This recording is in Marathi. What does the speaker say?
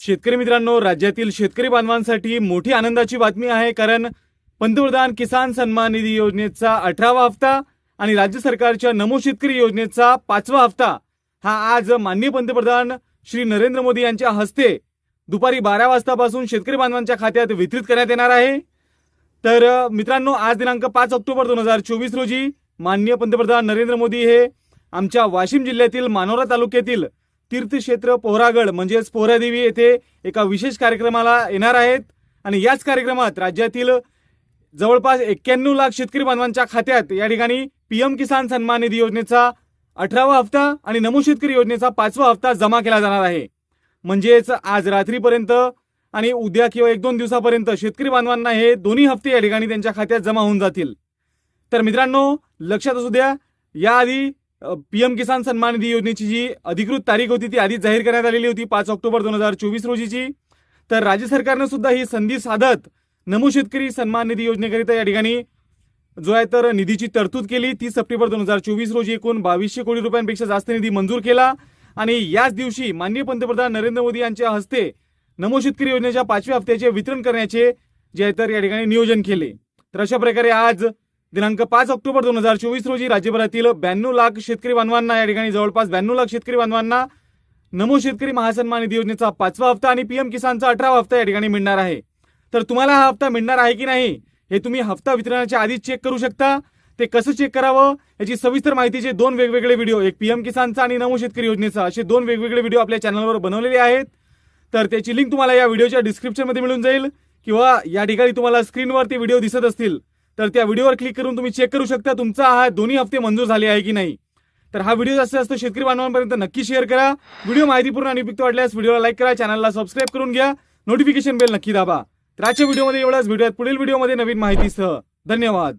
शेतकरी मित्रांनो राज्यातील शेतकरी बांधवांसाठी मोठी आनंदाची बातमी आहे कारण पंतप्रधान किसान सन्मान निधी योजनेचा अठरावा हप्ता आणि राज्य सरकारच्या नमो शेतकरी योजनेचा पाचवा हप्ता हा आज माननीय पंतप्रधान श्री नरेंद्र मोदी यांच्या हस्ते दुपारी बारा वाजतापासून शेतकरी बांधवांच्या खात्यात वितरित करण्यात येणार आहे. तर मित्रांनो आज दिनांक पाच ऑक्टोबर दोन हजार चोवीस रोजी माननीय पंतप्रधान नरेंद्र मोदी हे आमच्या वाशिम जिल्ह्यातील मानोरा तालुक्यातील तीर्थक्षेत्र पोहरागड म्हणजेच पोहरादेवी येथे एका विशेष कार्यक्रमाला येणार आहेत. आणि याच कार्यक्रमात राज्यातील जवळपास एक्क्याण्णव लाख शेतकरी बांधवांच्या खात्यात या ठिकाणी पीएम किसान सन्मान निधी योजनेचा अठरावा हप्ता आणि नमो शेतकरी योजनेचा पाचवा हप्ता जमा केला जाणार आहे. म्हणजेच आज रात्रीपर्यंत आणि उद्या किंवा एक दोन दिवसापर्यंत शेतकरी बांधवांना हे दोन्ही हप्ते या ठिकाणी त्यांच्या खात्यात जमा होऊन जातील. तर मित्रांनो लक्षात असू द्या याआधी पीएम किसान सन्मान निधी योजनेची जी अधिकृत तारीख होती ती आधीच जाहीर करण्यात आलेली होती पाच ऑक्टोबर दोन हजार चोवीस रोजीची. तर राज्य सरकारनं सुद्धा ही संधी साधत नमो शेतकरी सन्मान निधी योजनेकरिता या ठिकाणी जो आहे तर निधीची तरतूद केली. तीस सप्टेंबर दोन हजार चोवीस रोजी एकूण बावीसशे कोटी रुपयांपेक्षा जास्त निधी मंजूर केला. आणि याच दिवशी माननीय पंतप्रधान नरेंद्र मोदी यांच्या हस्ते नमो शेतकरी योजनेच्या पाचव्या हप्त्याचे वितरण करण्याचे जे आहे तर या ठिकाणी नियोजन केले. तर अशा प्रकारे आज दिनांक पाच ऑक्टोबर दोन हजार चोवीस रोजी राज्यभरातील ब्याण्णव लाख शेतकरी बांधवांना या ठिकाणी जवळपास ब्याण्णव लाख शेतकरी बांधवांना नमो शेतकरी महासन्मान निधी योजनेचा पाचवा हप्ता आणि पीएम किसानचा अठरावा हप्ता या ठिकाणी मिळणार आहे. तर तुम्हाला हा हप्ता मिळणार आहे की नाही हे तुम्ही हप्ता वितरणाच्या आधीच चेक करू शकता. ते कसं चेक करावं याची सविस्तर माहितीचे दोन वेगवेगळे व्हिडिओ एक पीएम किसानचा आणि नमो शेतकरी योजनेचा असे दोन वेगवेगळे व्हिडिओ आपल्या चॅनलवर बनवलेले आहेत. तर त्याची लिंक तुम्हाला या व्हिडिओच्या डिस्क्रिप्शनमध्ये मिळून जाईल किंवा या ठिकाणी तुम्हाला स्क्रीनवर ते व्हिडिओ दिसत असतील. तर त्या व्हिडिओवर क्लिक करून तुम्ही चेक करू शकता तुमचा हा दोन्ही हप्ते मंजूर झाले आहे की नाही. तर हा व्हिडिओ जास्त जास्त शेतकरी बांधवांपर्यंत नक्की शेअर करा. व्हिडिओ माहितीपूर्ण आणि उपयुक्त वाटल्यास व्हिडिओला लाईक करा चॅनलला सबस्क्राईब करून घ्या. नोटिफिकेशन बेल नक्की दाबा. तर आजच्या व्हिडिओमध्ये एवढाच. व्हिडिओ पुढील व्हिडिओमध्ये नवीन माहितीसह. धन्यवाद.